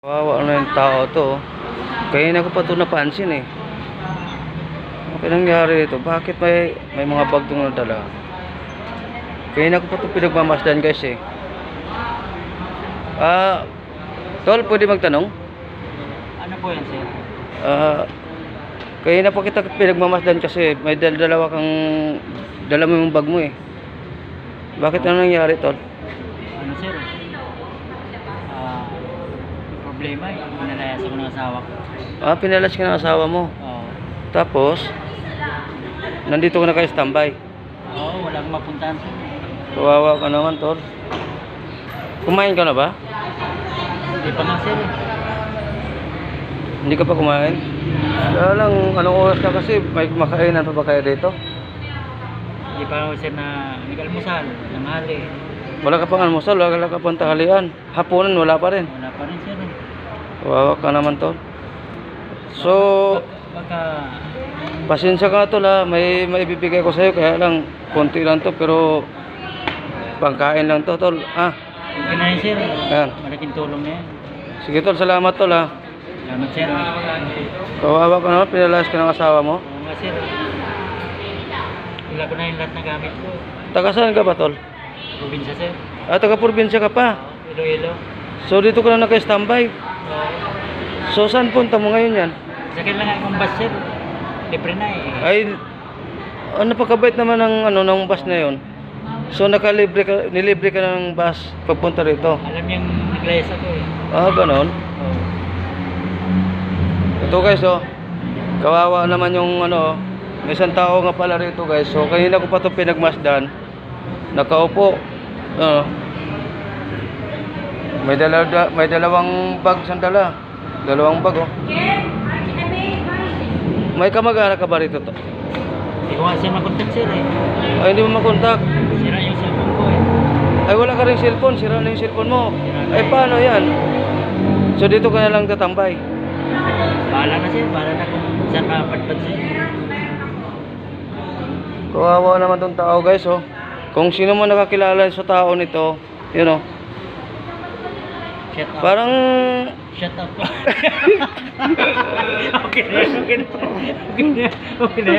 Kawawa na yung tao to. oh. Kaya na ko pa ito napansin eh. Ano nangyari ito? Bakit may may mga bag itong nadala? Kaya na ko pa ito pinagmamasdan guys eh. Ah, tol, pwede magtanong? Ano po yan, sir? Ah, kaya na pa kita pinagmamasdan kasi may dal dalawa kang dala mo yung bag mo eh. Bakit ano nangyari tol? Ano, sir? Problema eh. Pinalayas ako ng asawa ko. Ah, pinalas ka ng asawa mo. Oo. Tapos, nandito ka na kayo standby. Oo, wala akong mapuntahan, sir. Kawawa ka naman, tol. Kumain ka na ba? Hindi pa nga, sir. eh. Hindi ka pa kumain? Kaya lang, anong oras na kasi may makainan pa ba kayo dito? Hindi pa ako, sir, na nag-almusal. Nanghali. Wala ka pang almusal, wala ka pang tanghalian. Hapunan, wala pa rin. Wala pa rin, sir. Kawawa ka naman, tol. So, Bak- Baka... pasensya ka, tol, ha. May, may ibibigay ko sa'yo, kaya lang, konti lang to, pero pangkain lang to, tol. Ah, Okay na yun, sir. Yan. Malaking tulong na yan. sige, tol, salamat, tol, ha. Salamat, sir. Kawawa ka naman, pinalas ka ng asawa mo. Oo nga, sir. Wala ko na yung lahat na gamit ko. Taga saan ka ba, tol? Probinsya, sir. Ah, taga probinsya ka pa. Iloilo. So, dito ka na naka-standby. So, saan punta mo ngayon yan? Sakit lang akong bus, sir. Libre na eh. Ay, ano napakabait naman ng ano ng bus na 'yon. So nakalibre ka, nilibre ka ng bus papunta rito. Alam niyang naglayas ako eh. Ah, ganon. Oo. Ito guys, oh. Kawawa naman yung ano, may isang tao nga pala rito guys. So kanina ko pa ito pinagmasdan. Nakaupo. Ano? May dala, da- may dalawang bag siyang dala. Dalawang bag oh. May kamag-anak ka ba rito to? Hindi ko siya makontak, sir eh. Ay, hindi mo makontak. Sira yung cellphone ko eh. Ay, wala ka rin cellphone. Sira na yung cellphone mo. Ay, paano yan? So, dito ka na lang tatambay. Bahala na, sir. Bahala na kung saan makapadpad, sir. Kawawa naman tong tao, guys, oh. Kung sino mo nakakilala sa tao nito, yun, oh. Shut up. Parang, Shut up. okay na, okay na. Okay na, okay na.